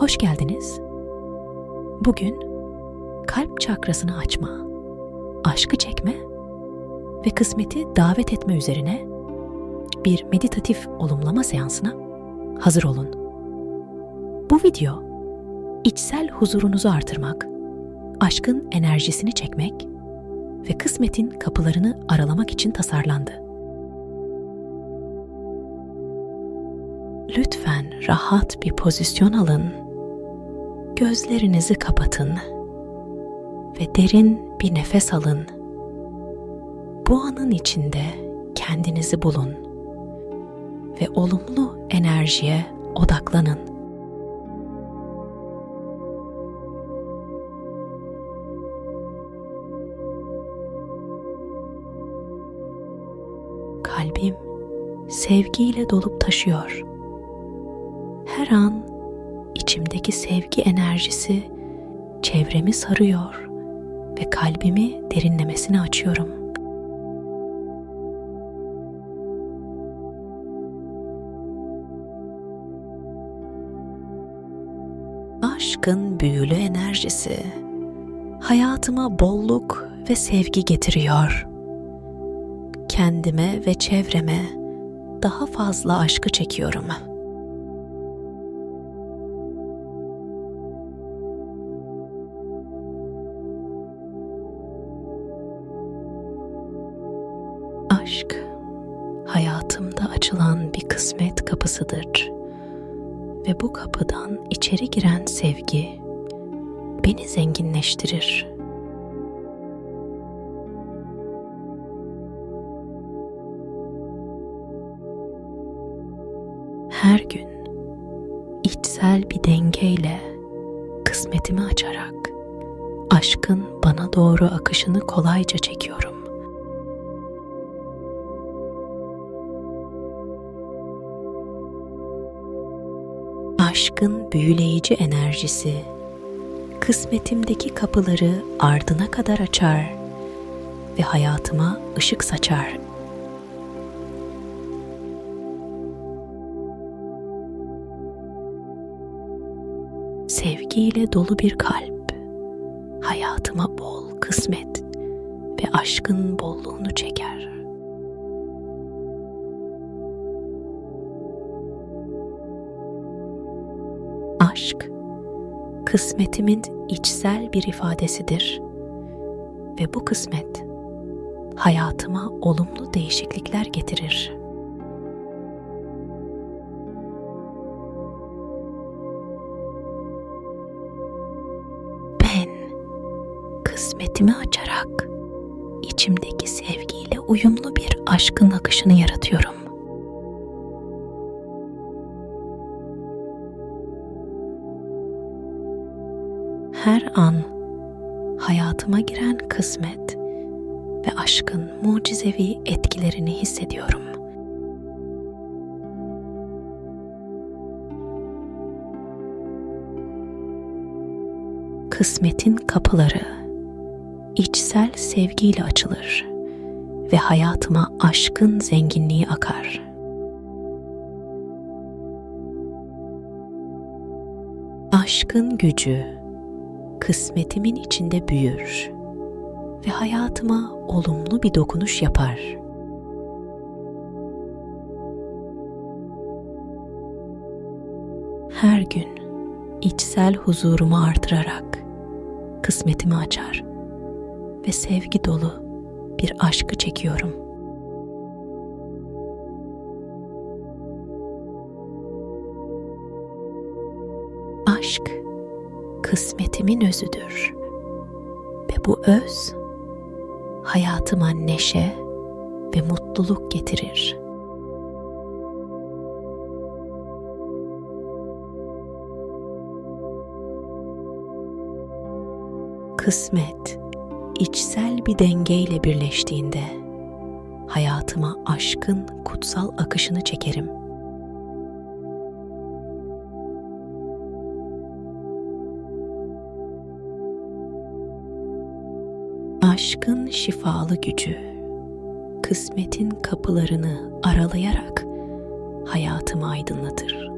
Hoş geldiniz. Bugün kalp çakrasını açma, aşkı çekme ve kısmeti davet etme üzerine bir meditatif olumlama seansına hazır olun. Bu video içsel huzurunuzu artırmak, aşkın enerjisini çekmek ve kısmetin kapılarını aralamak için tasarlandı. Lütfen rahat bir pozisyon alın. Gözlerinizi kapatın ve derin bir nefes alın. Bu anın içinde kendinizi bulun ve olumlu enerjiye odaklanın. Kalbim sevgiyle dolup taşıyor. Her an içimdeki sevgi enerjisi çevremi sarıyor ve kalbimi derinlemesine açıyorum. Aşkın büyülü enerjisi hayatıma bolluk ve sevgi getiriyor. Kendime ve çevreme daha fazla aşkı çekiyorum. Kapısıdır ve bu kapıdan içeri giren sevgi beni zenginleştirir. Her gün içsel bir dengeyle kısmetimi açarak aşkın bana doğru akışını kolayca çekiyorum. Aşkın büyüleyici enerjisi kısmetimdeki kapıları ardına kadar açar ve hayatıma ışık saçar. Sevgiyle dolu bir kalp hayatıma bol kısmet ve aşkın bolluğunu çeker. Kısmetimin içsel bir ifadesidir ve bu kısmet hayatıma olumlu değişiklikler getirir. Ben kısmetimi açarak içimdeki sevgiyle uyumlu bir aşkın akışını yaratıyorum. Her an hayatıma giren kısmet ve aşkın mucizevi etkilerini hissediyorum. Kısmetin kapıları içsel sevgiyle açılır ve hayatıma aşkın zenginliği akar. Aşkın gücü kısmetimin içinde büyür ve hayatıma olumlu bir dokunuş yapar. Her gün içsel huzurumu artırarak kısmetimi açar ve sevgi dolu bir aşkı çekiyorum. Aşk kısmetimin özüdür. Ve bu öz hayatıma neşe ve mutluluk getirir. Kısmet içsel bir dengeyle birleştiğinde hayatıma aşkın kutsal akışını çekerim. aşkın şifalı gücü, kısmetin kapılarını aralayarak hayatımı aydınlatır.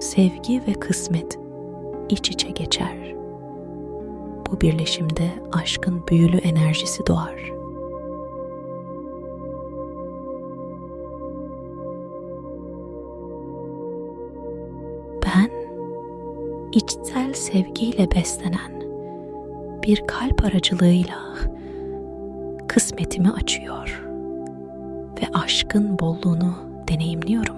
Sevgi ve kısmet iç içe geçer. Bu birleşimde aşkın büyülü enerjisi doğar.'' İçsel sevgiyle beslenen bir kalp aracılığıyla kısmetimi açıyor ve aşkın bolluğunu deneyimliyorum.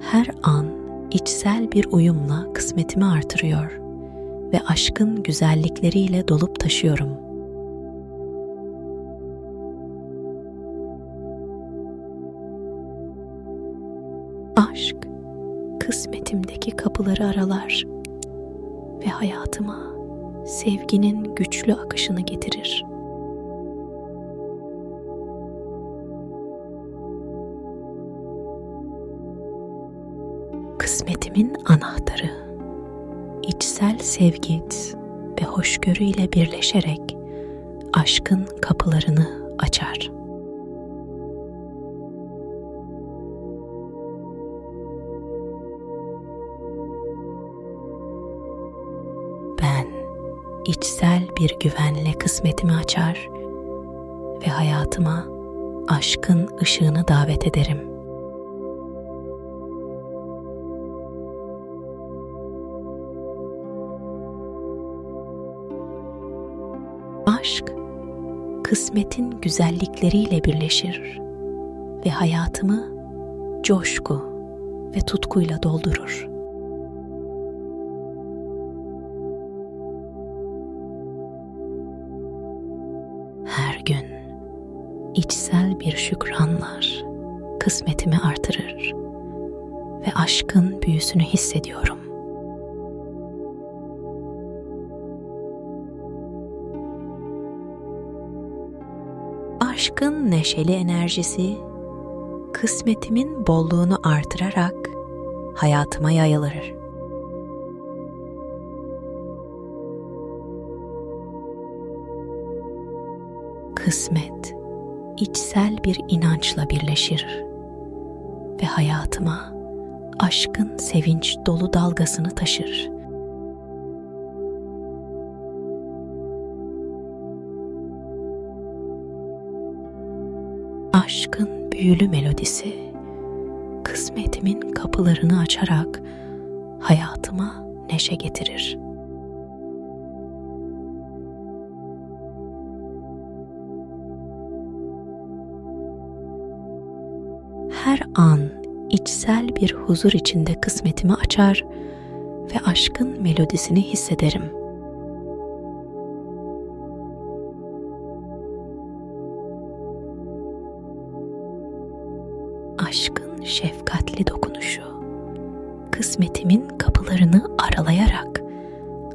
Her an içsel bir uyumla kısmetimi artırıyor ve aşkın güzellikleriyle dolup taşıyorum. Aşk kısmetimdeki kapıları aralar ve hayatıma sevginin güçlü akışını getirir. Kısmetimin anahtarı içsel sevgi ve hoşgörü ile birleşerek aşkın kapılarını açar. İçsel bir güvenle kısmetimi açar ve hayatıma aşkın ışığını davet ederim. Aşk kısmetin güzellikleriyle birleşir ve hayatımı coşku ve tutkuyla doldurur. İçsel bir şükranlar kısmetimi artırır ve aşkın büyüsünü hissediyorum. Aşkın neşeli enerjisi kısmetimin bolluğunu artırarak hayatıma yayılır. Kısmet içsel bir inançla birleşir ve hayatıma aşkın sevinç dolu dalgasını taşır. Aşkın büyülü melodisi kısmetimin kapılarını açarak hayatıma neşe getirir. An içsel bir huzur içinde kısmetimi açar ve aşkın melodisini hissederim. Aşkın şefkatli dokunuşu kısmetimin kapılarını aralayarak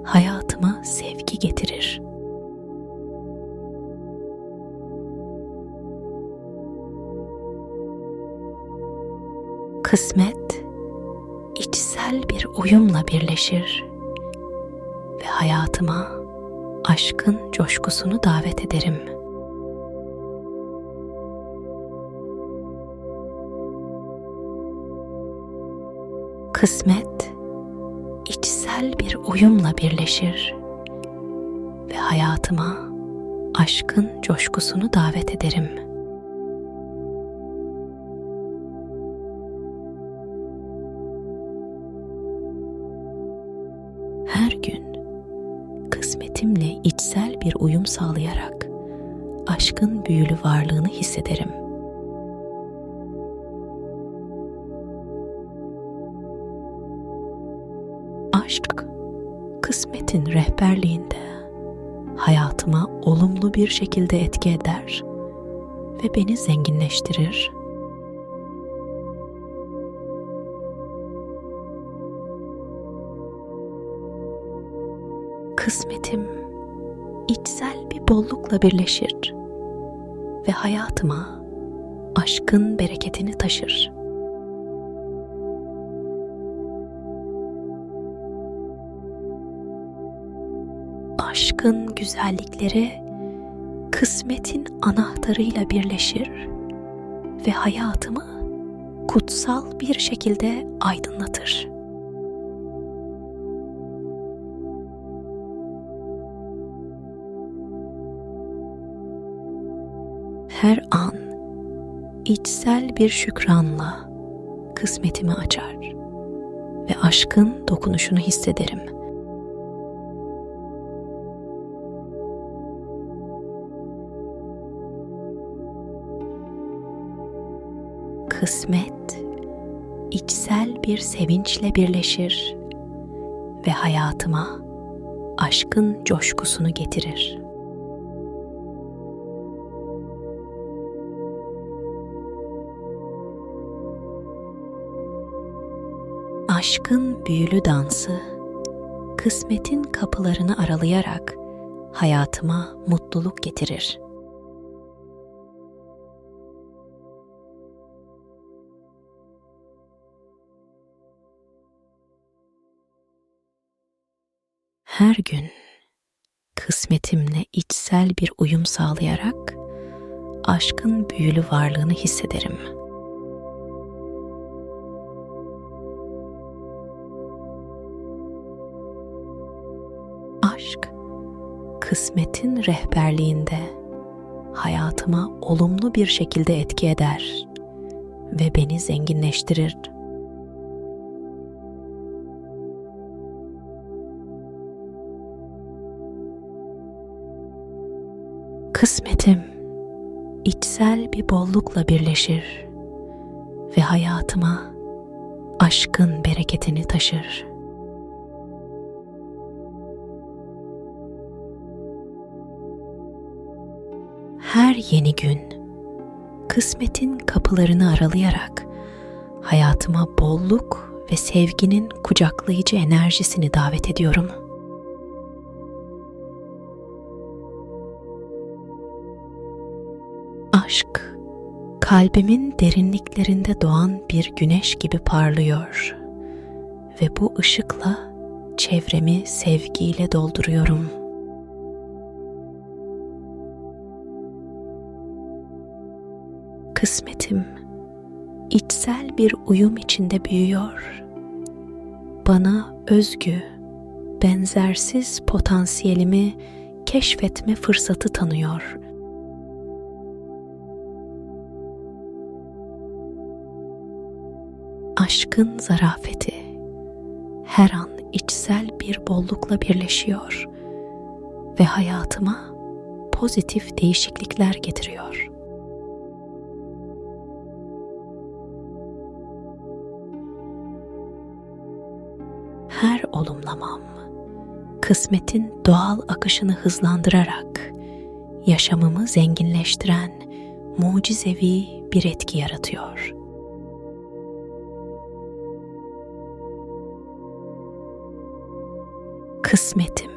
hayatıma sevgi getirir. Kısmet içsel bir uyumla birleşir ve hayatıma aşkın coşkusunu davet ederim. Kısmet içsel bir uyumla birleşir ve hayatıma aşkın coşkusunu davet ederim. Bir uyum sağlayarak aşkın büyülü varlığını hissederim. Aşk kısmetin rehberliğinde hayatıma olumlu bir şekilde etki eder ve beni zenginleştirir. Kısmetim içsel bir bollukla birleşir ve hayatıma aşkın bereketini taşır. Aşkın güzellikleri kısmetin anahtarıyla birleşir ve hayatımı kutsal bir şekilde aydınlatır. Her an içsel bir şükranla kısmetimi açar ve aşkın dokunuşunu hissederim. Kısmet içsel bir sevinçle birleşir ve hayatıma aşkın coşkusunu getirir. Aşkın büyülü dansı kısmetin kapılarını aralayarak hayatıma mutluluk getirir. Her gün kısmetimle içsel bir uyum sağlayarak aşkın büyülü varlığını hissederim. Kısmetin rehberliğinde hayatıma olumlu bir şekilde etki eder ve beni zenginleştirir. Kısmetim içsel bir bollukla birleşir ve hayatıma aşkın bereketini taşır. Her yeni gün kısmetin kapılarını aralayarak hayatıma bolluk ve sevginin kucaklayıcı enerjisini davet ediyorum. Aşk kalbimin derinliklerinde doğan bir güneş gibi parlıyor ve bu ışıkla çevremi sevgiyle dolduruyorum. Kısmetim içsel bir uyum içinde büyüyor. Bana özgü, benzersiz potansiyelimi keşfetme fırsatı tanıyor. Aşkın zarafeti her an içsel bir bollukla birleşiyor ve hayatıma pozitif değişiklikler getiriyor. Her olumlamam kısmetin doğal akışını hızlandırarak yaşamımı zenginleştiren mucizevi bir etki yaratıyor. Kısmetim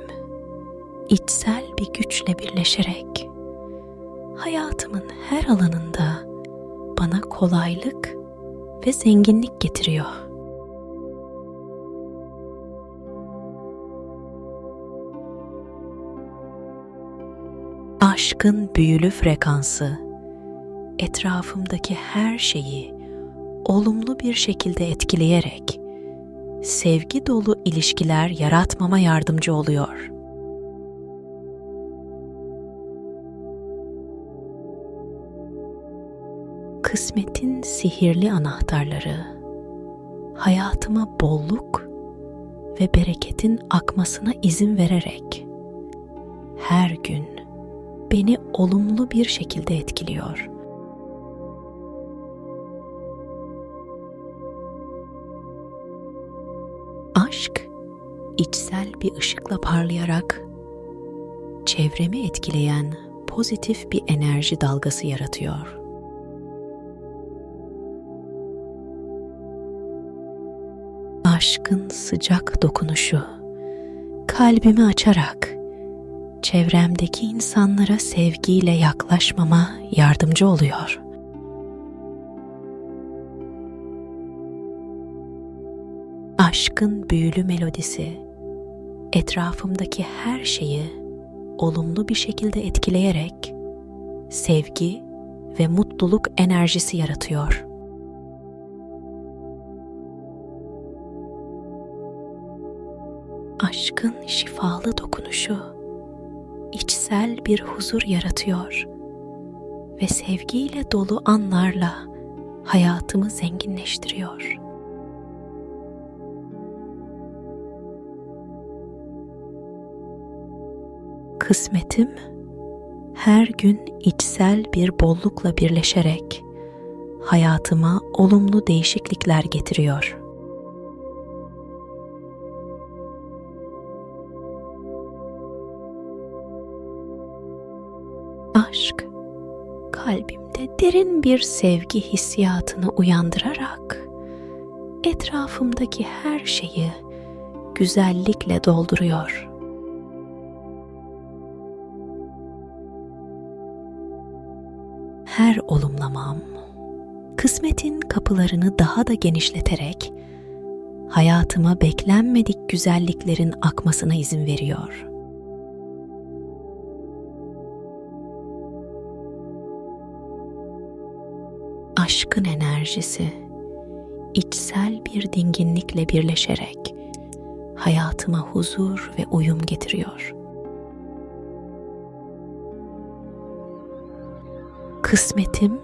içsel bir güçle birleşerek hayatımın her alanında bana kolaylık ve zenginlik getiriyor. Aşkın büyülü frekansı etrafımdaki her şeyi olumlu bir şekilde etkileyerek sevgi dolu ilişkiler yaratmama yardımcı oluyor. Kısmetin sihirli anahtarları hayatıma bolluk ve bereketin akmasına izin vererek her gün beni olumlu bir şekilde etkiliyor. Aşk içsel bir ışıkla parlayarak çevremi etkileyen pozitif bir enerji dalgası yaratıyor. Aşkın sıcak dokunuşu kalbimi açarak çevremdeki insanlara sevgiyle yaklaşmama yardımcı oluyor. Aşkın büyülü melodisi etrafımdaki her şeyi olumlu bir şekilde etkileyerek sevgi ve mutluluk enerjisi yaratıyor. Aşkın şifalı dokunuşu içsel bir huzur yaratıyor ve sevgiyle dolu anlarla hayatımı zenginleştiriyor. Kısmetim her gün içsel bir bollukla birleşerek hayatıma olumlu değişiklikler getiriyor. Kalbimde derin bir sevgi hissiyatını uyandırarak etrafımdaki her şeyi güzellikle dolduruyor. Her olumlamam kısmetin kapılarını daha da genişleterek hayatıma beklenmedik güzelliklerin akmasına izin veriyor. Enerjisi içsel bir dinginlikle birleşerek hayatıma huzur ve uyum getiriyor. Kısmetim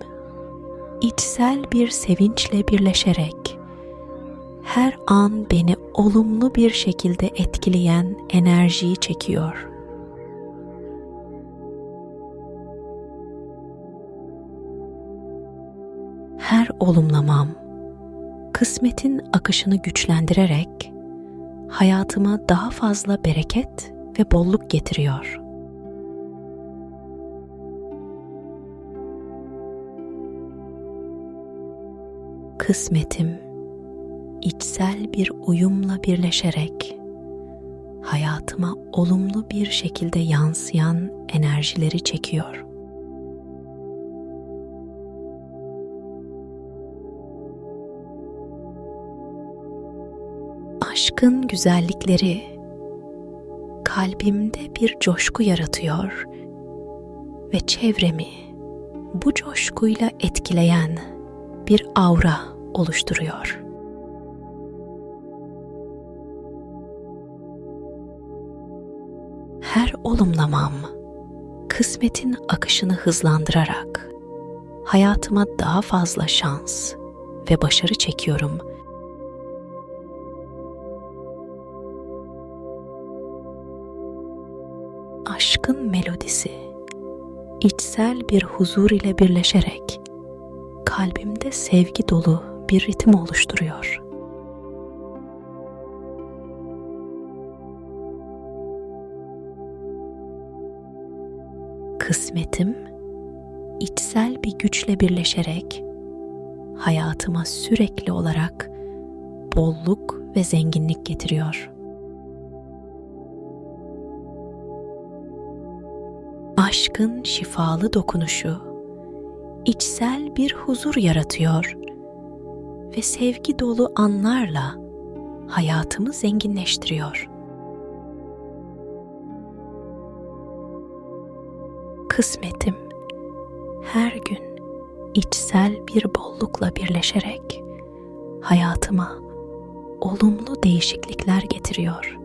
içsel bir sevinçle birleşerek her an beni olumlu bir şekilde etkileyen enerjiyi çekiyor. Olumlamam kısmetin akışını güçlendirerek hayatıma daha fazla bereket ve bolluk getiriyor. Kısmetim içsel bir uyumla birleşerek hayatıma olumlu bir şekilde yansıyan enerjileri çekiyor. Aşkın güzellikleri kalbimde bir coşku yaratıyor ve çevremi bu coşkuyla etkileyen bir aura oluşturuyor. Her olumlamam kısmetin akışını hızlandırarak hayatıma daha fazla şans ve başarı çekiyorum. Aşkın melodisi içsel bir huzur ile birleşerek kalbimde sevgi dolu bir ritim oluşturuyor. Kısmetim içsel bir güçle birleşerek hayatıma sürekli olarak bolluk ve zenginlik getiriyor. Aşkın şifalı dokunuşu içsel bir huzur yaratıyor ve sevgi dolu anlarla hayatımı zenginleştiriyor. Kısmetim her gün içsel bir bollukla birleşerek hayatıma olumlu değişiklikler getiriyor.